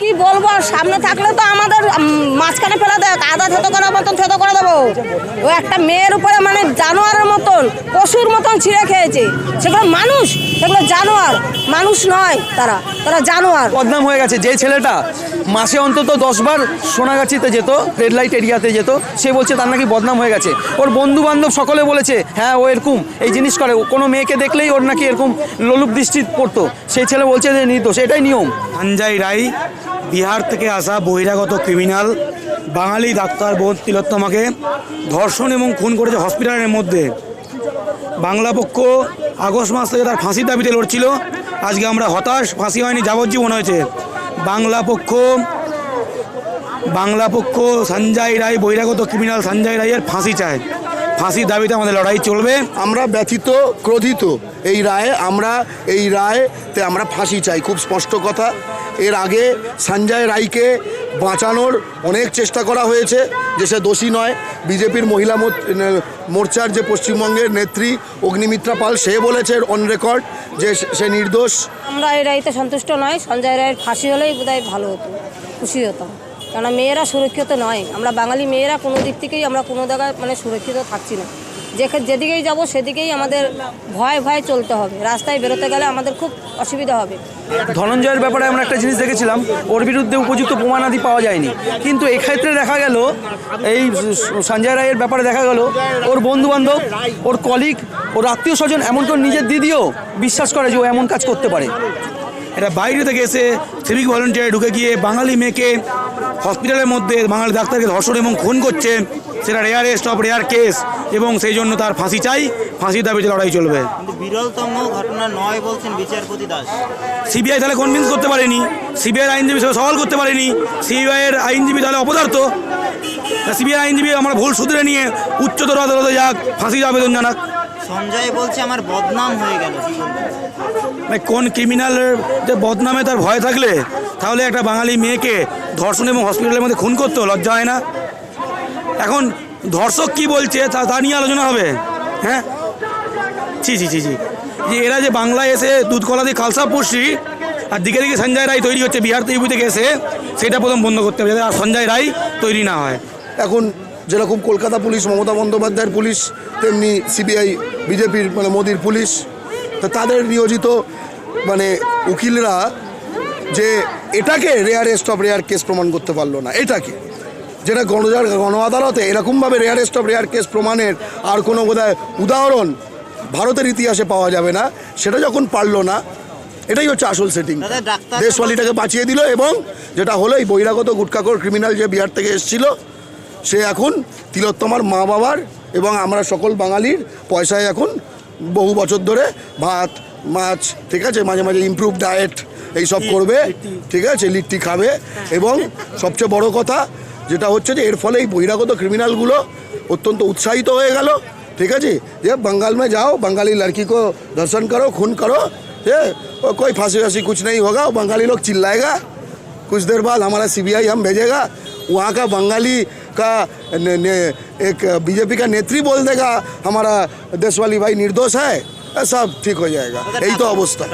কি বলব সামনে থাকলে তো আমাদের মাঝখানে ফেলে দেয় আধা থেতো করার মতন থেতো করে দেবো। ও একটা মেয়ের উপরে মানে জানোয়ারের মতন পশুর মতন ছিঁড়ে খেয়েছে। সেগুলো মানুষ সেগুলো জানোয়ার মানুষ নয় তারা তারা জানোয়ার। বদনাম হয়ে গেছে। যে ছেলেটা মাসে অন্তত দশবার সোনাগাছিতে যেত রেড লাইট এরিয়াতে যেত সে বলছে তার নাকি বদনাম হয়ে গেছে। ওর বন্ধু বান্ধব সকলে বলেছে হ্যাঁ ও এরকম এই জিনিস করে। কোনো মেয়েকে দেখলেই ওর নাকি এরকম লোলুপ দৃষ্টি পড়তো। সেই ছেলে বলছে যে নির্দোষ এটাই নিয়ম। সঞ্জয় রায় বিহার থেকে আসা বহিরাগত ক্রিমিনাল, বাঙালি ডাক্তার বোধ তিলোত্তমাকে ধর্ষণ এবং খুন করেছে হসপিটালের মধ্যে। বাংলা পক্ষ আগস্ট মাস থেকে তার ফাঁসির দাবিতে লড়ছিল। আজকে আমরা হতাশ, ফাঁসি হয়নি, যাবজ্জীবন হয়েছে। বাংলা পক্ষ বাংলা পক্ষ সঞ্জয় রায়, বহিরাগত ক্রিমিনাল সঞ্জয় রায়ের ফাঁসি চায়। ফাঁসির দাবিতে আমাদের লড়াই চলবে। আমরা ব্যথিত, ক্রোধিত এই রায়ে, আমরা এই রায়তে আমরা ফাঁসি চাই। খুব স্পষ্ট কথা। এর আগে সঞ্জয় রায়কে বাঁচানোর অনেক চেষ্টা করা হয়েছে যে সে দোষী নয়। বিজেপির মহিলা মোর- মোর্চার যে পশ্চিমবঙ্গের নেত্রী অগ্নিমিত্রা পাল, সে বলেছে অন রেকর্ড যে সে নির্দোষ। আমরা এই রাইতে সন্তুষ্ট নয়, সঞ্জয় রায়ের ফাঁসি হলেই বোধহয় ভালো হতো, খুশি হতাম। কেননা মেয়েরা সুরক্ষিত নয়, আমরা বাঙালি মেয়েরা কোনো দিক থেকেই আমরা কোনো জায়গায় মানে সুরক্ষিত থাকছি না। যেদিকেই যাব সেদিকেই আমাদের ভয় ভয় চলতে হবে। রাস্তায় বেরোতে গেলে আমাদের খুব অসুবিধা হবে। ধনঞ্জয়ের ব্যাপারে আমরা একটা জিনিস দেখেছিলাম ওর বিরুদ্ধে উপযুক্ত প্রমাণাদি পাওয়া যায়নি। কিন্তু এক্ষেত্রে দেখা গেল এই সঞ্জয় রায়ের ব্যাপারে দেখা গেল ওর বন্ধু বান্ধব ওর কলিগ ওর আত্মীয় স্বজন এমনকি ওর নিজের দিদিও বিশ্বাস করে যে ও এমন কাজ করতে পারে। এটা বাইরে থেকে এসে সিভিক ভলেন্টিয়ার ঢুকে গিয়ে বাঙালি মেয়েকে হসপিটালের মধ্যে বাঙালি ডাক্তারকে ধর্ষণ এবং খুন করছে। সেটা রেয়ারেস্ট অফ রেয়ার কেস এবং সেই জন্য তার ফাঁসি চাই। ফাঁসির দাবিতে লড়াই চলবে। বিরলতম ঘটনা নয় বলছেন বিচারপতি দাস। সিবিআই তাহলে কনভিন্স করতে পারেনি। সিবিআইয়ের আইনজীবী সওয়াল করতে পারেনি। সিবিআইয়ের আইনজীবী তাহলে অপদার্থ। সিবিআই আইনজীবী আমার ভুল শুধরে নিয়ে উচ্চতর আদালতে যাক ফাঁসির আবেদন জানাক। সঞ্জয় বলছে আমার বদনাম হয়ে গেল মানে কোন ক্রিমিনালের যে বদনামে তার ভয় থাকলে তাহলে একটা বাঙালি মেয়েকে ধর্ষণ এবং হসপিটালের মধ্যে খুন করতো লজ্জা হয় না। এখন ধর্ষক কি বলছে তা নিয়ে আলোচনা হবে। হ্যাঁ? ছি ছি ছি ছি। যে এরা যে বাংলায় এসে দুধকলা দিয়ে খালসা পড়ছি আর দিকে দিকে সঞ্জয় রায় তৈরি হচ্ছে বিহার থেকে থেকে এসে সেটা প্রথম বন্ধ করতে হবে, যাতে আর সঞ্জয় রায় তৈরি না হয়। এখন যেরকম কলকাতা পুলিশ, মমতা বন্দ্যোপাধ্যায়ের পুলিশ, তেমনি সিবিআই, বিজেপির মানে মোদির পুলিশ, তো তাদের নিয়োজিত মানে উকিলরা যে এটাকে রেয়ারেস্ট অফ রেয়ার কেস প্রমাণ করতে পারল না, এটাকে। যেটা গণ গণ আদালতে এরকমভাবে রেয়ারেস্ট অফ রেয়ার কেস প্রমাণের আর কোনো বোধহয় উদাহরণ ভারতের ইতিহাসে পাওয়া যাবে না সেটা যখন পারল না এটাই হচ্ছে আসল সেটিং দেশওয়ালিটাকে বাঁচিয়ে দিল এবং যেটা হলো এই বহিরাগত গুটকাকর ক্রিমিনাল যে বিহার থেকে এসেছিল সে এখন তিলোত্তমার মা বাবার এবং আমরা সকল বাঙালির পয়সায় এখন বহু বছর ধরে ভাত মাছ ঠিক আছে মাঝে মাঝে ইমপ্রুভ ডায়েট এইসব করবে ঠিক আছে লিট্টি খাবে এবং সবচেয়ে বড় কথা যেটা হচ্ছে যে এর ফলে এই বহিরাগত ক্রিমিনালগুলো অত্যন্ত উৎসাহিত হয়ে গেল ঠিক আছে যে बंगाल में जाओ बंगाली लड़की को दर्शन करो खून करो ये और कोई फांसी वासी कुछ नहीं होगा वो बंगाली लोग चिल्लाएगा कुछ देर बाद हमारा सीबीआई हम भेजेगा वहाँ का बंगाली का ने, ने, एक बीजेपी का नेत्री बोल देगा हमारा देश वाली भाई निर्दोष है হ্যাঁ, সব ঠিক হয়ে যায় এই তো অবস্থা।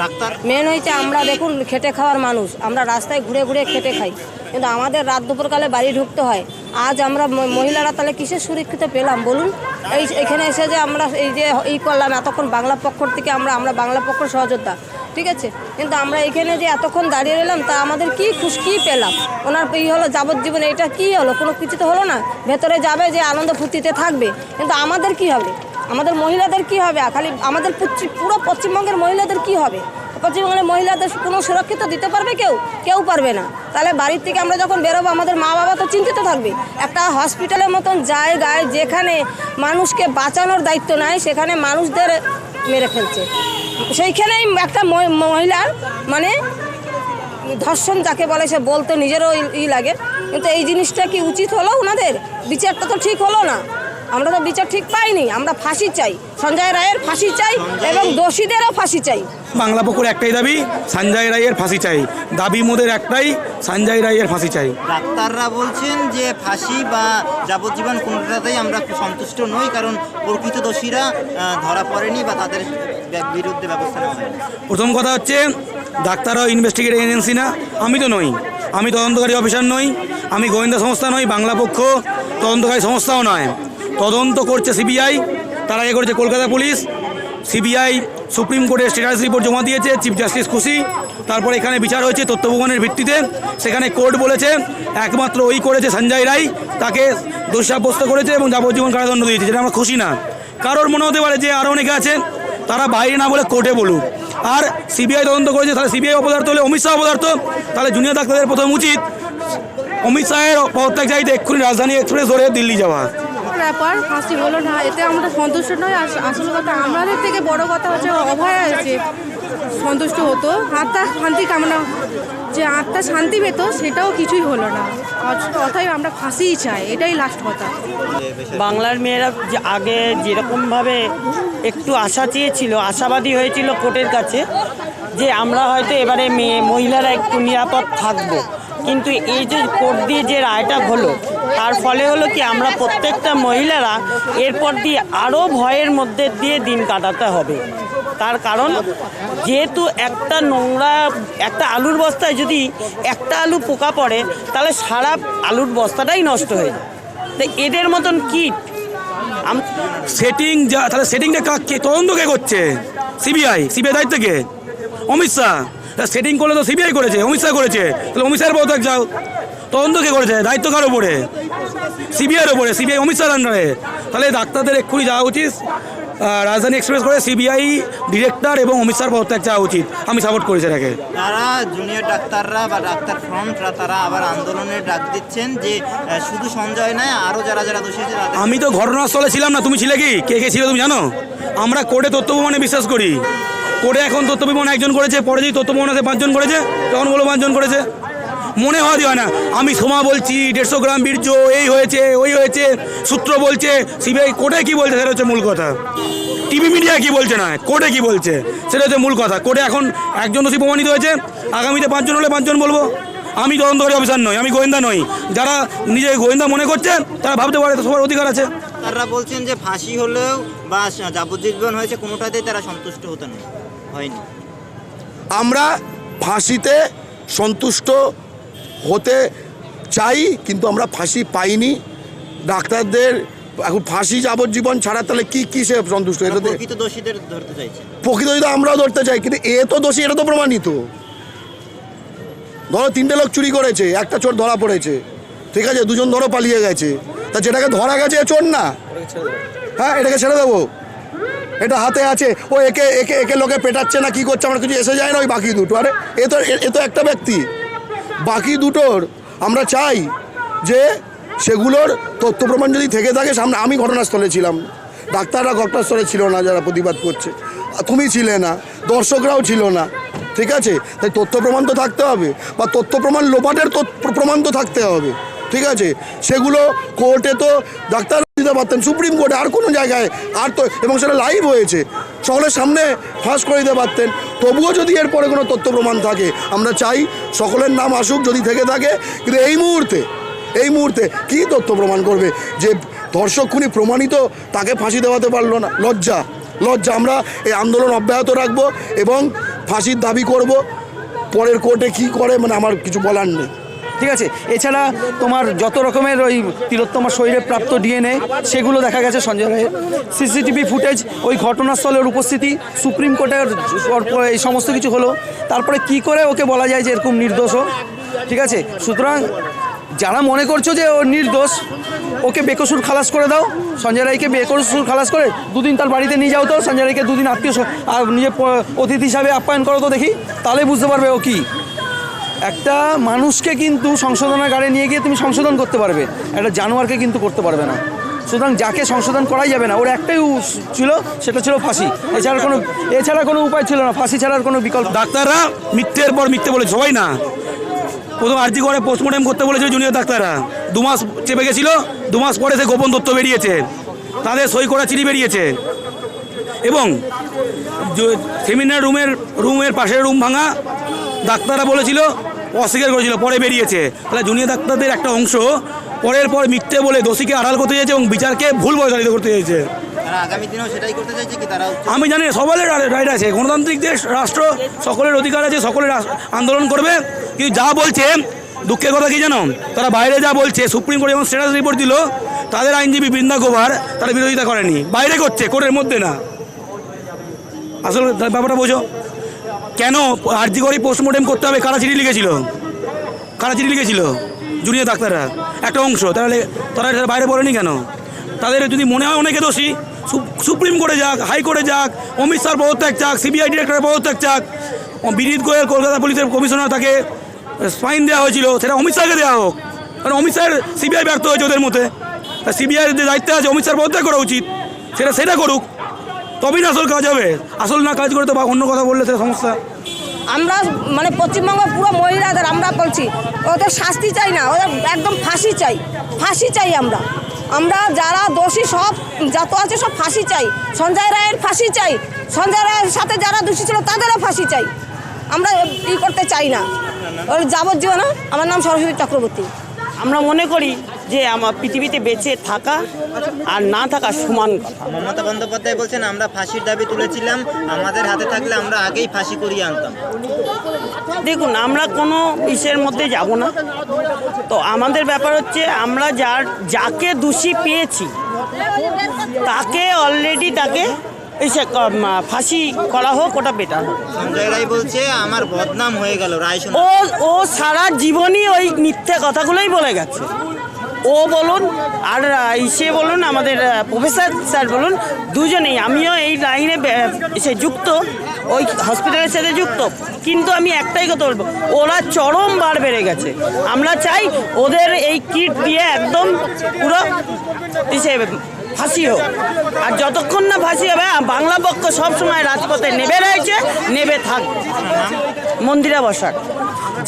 মেন হয়েছে আমরা দেখুন খেটে খাওয়ার মানুষ। আমরা রাস্তায় ঘুরে ঘুরে খেটে খাই। কিন্তু আমাদের রাত দুপুরকালে বাড়ি ঢুকতে হয়। আজ আমরা মহিলারা তাহলে কিসের সুরক্ষিত পেলাম বলুন? এই এখানে এসে যে আমরা এই যে এই করলাম এতক্ষণ বাংলা পক্ষর থেকে আমরা আমরা বাংলা পক্ষ সহযোদ্ধা ঠিক আছে? কিন্তু আমরা এখানে যে এতক্ষণ দাঁড়িয়ে এলাম তা আমাদের কি খুশ কী পেলাম? ওনার এই হলো যাবজ্জীবন এটা কি হলো? কোনো কিছু তো হলো না? ভেতরে যাবে যে আনন্দ ফুর্তিতে থাকবে। কিন্তু আমাদের কি হবে? আমাদের মহিলাদের কি হবে? খালি আমাদের পুরো পশ্চিমবঙ্গের মহিলাদের কি হবে? পশ্চিমবঙ্গের মহিলাদের কোনো সুরক্ষিত দিতে পারবে কেউ? কেউ পারবে না। তাহলে বাড়ির থেকে আমরা যখন বেরোবো, আমাদের মা বাবা তো চিন্তিত থাকবে। একটা হসপিটালের মতন জায়গায় যেখানে মানুষকে বাঁচানোর দায়িত্ব নেয় সেখানে মানুষদের মেরে ফেলছে। সেইখানেই একটা মহি- মহিলার মানে ধর্ষণ যাকে বলে, সে বলতে নিজেরও ই লাগে। কিন্তু এই জিনিসটা কি উচিত হলো ওনাদের? বিচারটা তো ঠিক হলো না। আমরা তো বিচার ঠিক পাইনি আমরা ফাঁসি চাই। সঞ্জয় রায়ের ফাঁসি চাই এবং দোষীদেরও ফাঁসি চাই। বাংলা পুকুর একটাই দাবি সঞ্জয় রায়ের ফাঁসি চাই। দাবি মোদের একটাই সঞ্জয় রায়ের ফাঁসি চাই। ডাক্তাররা বলছেন যে ফাঁসি বা যাবজ্জীবন কোনোটাতেই আমরা সন্তুষ্ট নই কারণ প্রকৃত দোষীরা ধরা পড়েনি বা তাদের বিরুদ্ধে ব্যবস্থা নেওয়া হয়নি। প্রথম কথা হচ্ছে ডাক্তাররাও ইনভেস্টিগেটিং এজেন্সি না। আমি তো নই। আমি তদন্তকারী অফিসার নই। আমি গোয়েন্দা সংস্থা নই বাংলা পক্ষ তদন্তকারী সংস্থাও নয়। তদন্ত করছে সিবিআই, তার আগে করেছে কলকাতা পুলিশ। সিবিআই সুপ্রিম কোর্টে স্ট্যাটাস রিপোর্ট জমা দিয়েছে চিফ জাস্টিস খুশি। তারপর এখানে বিচার হয়েছে তথ্য ভিত্তিতে। সেখানে কোর্ট বলেছে, একমাত্র ওই করেছে সঞ্জয় রায়, তাকে দোষ সাব্যস্ত করেছে এবং যাবজ্জীবন কারাদণ্ড দিয়েছে, যেটা আমরা খুশি না। কারোর মনে হতে পারে যে আরও অনেকে আছে, তারা বাইরে না বলে কোর্টে বলুক। আর সিবিআই তদন্ত করেছে, তাহলে সিবিআই অপদার্থ হলে অমিত শাহ অপদার্থ? তাহলে জুনিয়র ডাক্তারদের প্রথম উচিত। অমিত শাহের পদত্যাগ চাইতে এক্ষুনি রাজধানী এক্সপ্রেস ধরে দিল্লি যাওয়া। ব্যাপার ফাঁসি হলো না, এতে আমরা সন্তুষ্ট নয়। আস- আসল কথা, আমাদের থেকে বড় কথা হচ্ছে অভয় আছে সন্তুষ্ট হতো। আত্মা শান্তি কামনা, যে আত্মা শান্তি পেত, সেটাও কিছুই হলো না। অথ- অতএব আমরা ফাঁসিই চাই, এটাই লাস্ট কথা। বাংলার মেয়েরা যে আগে যেরকমভাবে একটু আশা চেয়েছিল, আশাবাদী হয়েছিল কোর্টের কাছে, যে আমরা হয়তো এবারে মেয়ে, মহিলারা একটু নিরাপদ থাকব। কিন্তু এই যে কোর্ট দিয়ে যে রায়টা হলো তার ফলে হলো কি, আমরা প্রত্যেকটা মহিলারা এরপর দিয়ে আরও ভয়ের মধ্যে দিয়ে দিন কাটাতে হবে। তার কারণ, যেহেতু একটা নোংরা, একটা আলুর বস্তায় যদি একটা আলু পোকা পড়ে, তাহলে সারা আলুর বস্তাটাই নষ্ট হয়ে যায়। তো এদের মতন কিট সেটিং যা, তাহলে সেটিংটা কাক তদন্ত কে করছে? সিবিআই সিবিআই দায়িত্ব কে? অমিত শাহ। সেটিং করলে তো সিবিআই করেছে, অমিত শাহ করেছে। তাহলে অমিত শাহের পদত্যাগ যাও তদন্ত কে করেছে দায়িত্ব কার ওপরে সিবিআইয়ের ওপরে সিবিআই অমিত শাহের আন্ডারে তাহলে ডাক্তারদের এক্ষুনি যাওয়া উচিত রাজধানী এক্সপ্রেস করে সিবিআই ডিরেক্টর এবং অমিত শাহর পদত্যাগ যাওয়া উচিত। আমি সাপোর্ট করেছি এটাকে। তারা জুনিয়র ডাক্তাররা বা ডাক্তার ফ্রন্টরা তারা আবার আন্দোলনের ডাক দিচ্ছেন যে শুধু সঞ্জয় নয় আরও যারা যারা দোষী আমি তো ঘটনাস্থলে ছিলাম না তুমি ছিলে কি? কে কে ছিল তুমি জানো? আমরা কোর্টে তথ্য প্রমাণে বিশ্বাস করি। কোর্টে এখন তথ্য প্রমাণ একজন করেছে পরে যদি তথ্য প্রমাণ আছে পাঁচজন করেছে তখন বলো পাঁচজন করেছে। মনে হয় হয় না। আমি সোমা বলছি দেড়শো গ্রাম বীর্য এই হয়েছে ওই হয়েছে। সূত্র বলছে সিবিআই কোর্টে কি বলছে সেটা হচ্ছে মূল কথা। টিভি মিডিয়া কি বলছে না কোর্টে কি বলছে সেটা হচ্ছে মূল কথা। কোর্টে এখন একজন দোষী প্রমাণিত হয়েছে আগামীতে পাঁচজন হলে পাঁচজন বলব। আমি তদন্তকারী অফিসার নই আমি গোয়েন্দা নই। যারা নিজে গোয়েন্দা মনে করছে তারা ভাবতে পারে সবার অধিকার আছে। তারা বলছেন যে ফাঁসি হলেও বা যাবজ্জীবন হয়েছে কোনোটাতেই তারা সন্তুষ্ট হতেন না হয়নি। আমরা ফাঁসিতে সন্তুষ্ট হতে চাই কিন্তু আমরা ফাঁসি পাইনি। ডাক্তারদের এখন ফাঁসি যাবজ্জীবন ছাড়া তাহলে কি কি সে সন্তুষ্ট এটাতে প্রকৃত দোষীদের ধরতে প্রকৃত আমরাও ধরতে চাই কিন্তু এ তো দোষী এটা তো প্রমাণিত। ধরো তিনটে লোক চুরি করেছে একটা চোর ধরা পড়েছে। ঠিক আছে দুজন ধরো পালিয়ে গেছে। তা যেটাকে ধরা গেছে চোর না। হ্যাঁ এটাকে ছেড়ে দেবো। এটা হাতে আছে। ও একে একে একে লোকে পেটাচ্ছে না কি করছে আমার কিছু এসে যায় না ওই বাকি দুটো। আরে এ তো এ তো একটা ব্যক্তি। বাকি দুটোর আমরা চাই যে সেগুলোর তথ্য প্রমাণ যদি থেকে থাকে সামনে, আমি ঘটনাস্থলে ছিলাম। ডাক্তাররা ঘটনাস্থলে ছিল না, যারা প্রতিবাদ করছে। তুমি ছিলে না, দর্শকরাও ছিল না, ঠিক আছে? তাই তথ্য প্রমাণ তো থাকতে হবে, বা তথ্য প্রমাণ লোপাটের তথ্য প্রমাণ তো থাকতে হবে, ঠিক আছে? সেগুলো কোর্টে তো ডাক্তার দিতে পারতেন সুপ্রিম কোর্টে আর কোনো জায়গায় আর তো এবং সেটা লাইভ হয়েছে। সকলের সামনে ফাঁস করে দিতে পারতেন। তবুও যদি এরপরে কোনো তথ্য প্রমাণ থাকে, আমরা চাই সকলের নাম আসুক, যদি থেকে থাকে। কিন্তু এই মুহূর্তে এই মুহূর্তে কি তথ্য প্রমাণ করবে? যে ধর্ষক খুনি প্রমাণিত, তাকে ফাঁসি দেওয়াতে পারল না। লজ্জা লজ্জা। আমরা এই আন্দোলন অব্যাহত রাখব এবং ফাঁসির দাবি করব। পরের কোর্টে কি করে মানে আমার কিছু বলার নেই। ঠিক আছে? এছাড়া তোমার যত রকমের ওই তিলোত্তমার শরীরে প্রাপ্ত ডিএনএ, সেগুলো দেখা গেছে সঞ্জয় রায়ের। সিসিটিভি ফুটেজ, ওই ঘটনাস্থলের উপস্থিতি, সুপ্রিম কোর্টের এই সমস্ত কিছু হলো। তারপরে কি করে ওকে বলা যায় যে এরকম নির্দোষ? ঠিক আছে? সুতরাং যারা মনে করছ যে ও নির্দোষ, ওকে বেকসুর খালাস করে দাও। সঞ্জয় রায়কে বেকসুর খালাস করে দুদিন তার বাড়িতে নিয়ে যাও তো। সঞ্জয় রায়কে দুদিন আত্মীয় আর অতিথি হিসাবে আপ্যায়ন করো তো দেখি। তাহলে বুঝতে পারবে ও কি। একটা মানুষকে কিন্তু সংশোধনাগারে নিয়ে গিয়ে তুমি সংশোধন করতে পারবে। একটা জানোয়ারকে কিন্তু করতে পারবে না। সুতরাং যাকে সংশোধন করাই যাবে না, ওর একটাই ছিল, সেটা ছিল ফাঁসি। এছাড়া কোনো এছাড়া কোনো উপায় ছিল না। ফাঁসি ছাড়ার কোনো বিকল্প ডাক্তাররা মিথ্যের পর মিথ্যে বলেছে, সবাই না। প্রথম আর্জি করে পোস্টমর্টম করতে বলেছিল জুনিয়র ডাক্তাররা। দু মাস চেপে গেছিল, দু মাস পরে সে গোপন তথ্য বেরিয়েছে। তাদের সই করা চিঠি বেরিয়েছে। এবং সেমিনার রুমের রুমের পাশের রুম ভাঙা ডাক্তাররা বলেছিল অস্বীকার করেছিল পরে বেরিয়েছে। তাহলে জুনিয়র ডাক্তারদের একটা অংশ পরের পর মিথ্যে বলে দোষীকে আড়াল করতে চাইছে এবং বিচারকে ভুল পরিচালিত করতে চাইছে। আমি জানি সবালের রাইট আছে। গণতান্ত্রিক দেশ রাষ্ট্র সকলের অধিকার আছে সকলের আন্দোলন করবে। কিন্তু যা বলছে দুঃখের কথা কি জানো? তারা বাইরে যা বলছে সুপ্রিম কোর্ট যেমন স্ট্যাটাস রিপোর্ট দিল তাদের আইনজীবী বৃন্দা গোভার তারা বিরোধিতা করেনি। বাইরে করছে কোর্টের মধ্যে না। আসলে ব্যাপারটা বোঝো। কেন আর্জি করে পোস্টমর্টেম করতে হবে? কারা চিঠি লিখেছিল? কারা চিঠি লিখেছিল? জুনিয়র ডাক্তাররা। একটা অংশ। তাহলে তারা বাইরে বলেনি কেন? তাদের যদি মনে হয় অনেকে দোষী সুপ্রিম কোর্টে যাক হাইকোর্টে যাক, অমিত শাহ পদত্যাগ চাক, সিবিআই ডিরেক্টরের পদত্যাগ চাক বিনীত গোয়েল কলকাতা পুলিশের কমিশনার তাকে স্পাইন দেওয়া হয়েছিল, সেটা অমিত শাহকে দেওয়া হোক। কারণ অমিত শাহের সিবিআই ব্যর্থ হয়েছে ওদের মধ্যে। সিবিআইয়ের যে দায়িত্বে আছে, অমিত শাহ পদত্যাগ করা উচিত। সেটা সেটা করুক। তবেই না আসল কাজ হবে। আসল না কাজ করে তো বা অন্য কথা বললে সেটা সমস্যা। আমরা মানে পশ্চিমবঙ্গ পুরো মহিলাদের আমরা বলছি ওদের শাস্তি চাই না ওদের একদম ফাঁসি চাই ফাঁসি চাই আমরা। আমরা যারা দোষী সব যত আছে সব ফাঁসি চাই। সঞ্জয় রায়ের ফাঁসি চাই সঞ্জয় রায়ের সাথে যারা দোষী ছিল তাদেরও ফাঁসি চাই। আমরা ই করতে চাই না। ওর যাবজ্জীবন আমার নাম সরস্বতী চক্রবর্তী। আমরা মনে করি যে আমার পৃথিবীতে বেঁচে থাকা আর না থাকা সমান কথা। মমতা বন্দ্যোপাধ্যায় বলছেন আমরা ফাঁসির দাবি তুলেছিলাম আমাদের হাতে থাকলে আমরা আগেই ফাঁসি করিয়ে আনতাম। দেখুন আমরা কোনো ইসের মধ্যে যাব না। তো আমাদের ব্যাপার হচ্ছে আমরা যার যাকে দোষী পেয়েছি তাকে অলরেডি তাকে এসে ফাঁসি করা হোক ওটা বেটার হোক সঞ্জয় রায় বলছে আমার বদনাম হয়ে গেল রায় ও ও সারা জীবনই ওই মিথ্যে কথাগুলোই বলে গেছে। ও বলুন আর ইসে বলুন, আমাদের প্রফেসর স্যার বলুন, দুজনেই, আমিও এই লাইনে এসে যুক্ত, ওই হসপিটালের সাথে যুক্ত। কিন্তু আমি একটাই কথা বলব, ওরা চরম বার বেড়ে গেছে। আমরা চাই ওদের এই কিট দিয়ে একদম পুরো ইসে ফাঁসি হোক। আর যতক্ষণ না ফাঁসি হবে বাংলা পক্ষ সবসময় রাজপথে নেবে রয়েছে, নেবে থাকবে মন্দিরা বসাক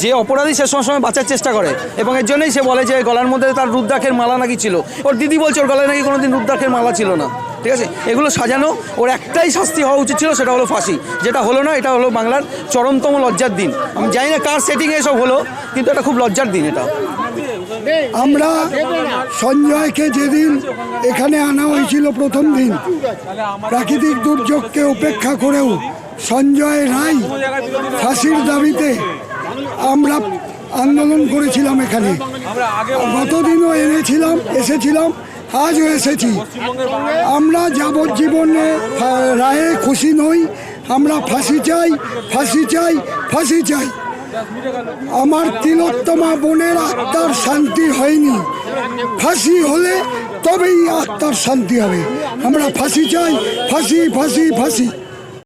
যে অপরাধী সে সময় বাঁচার চেষ্টা করে। এবং এর জন্যই সে বলে যে গলার মধ্যে তার রুদ্রাক্ষের মালা নাকি ছিল। ওর দিদি বলছে, ওর গলায় নাকি কোনোদিন রুদ্রাক্ষের মালা ছিল না। ঠিক আছে? এগুলো সাজানো, ওর একটাই শাস্তি হওয়া উচিত ছিল, সেটা হলো ফাঁসি। যেটা হলো না, এটা হলো বাংলার চরমতম লজ্জার দিন। আমি জানি না কার সেটিংয়ে এসব হলো, কিন্তু এটা খুব লজ্জার দিন এটা। আমরা সঞ্জয়কে যেদিন এখানে আনা হয়েছিল প্রথম দিন, প্রাকৃতিক দুর্যোগকে উপেক্ষা করেও সঞ্জয় রায় ফাঁসির দাবিতে আমরা আন্দোলন করেছিলাম এখানে। গতদিনও এনেছিলাম, এসেছিলাম, আজও এসেছি। আমরা যাবজ্জীবনে রায়ে খুশি নই, আমরা ফাঁসি চাই ফাঁসি চাই ফাঁসি চাই। আমার তিলোত্তমা বোনের আত্মার শান্তি হয়নি। ফাঁসি হলে তবেই আত্মার শান্তি হবে। আমরা ফাঁসি চাই, ফাঁসি ফাঁসি ফাঁসি।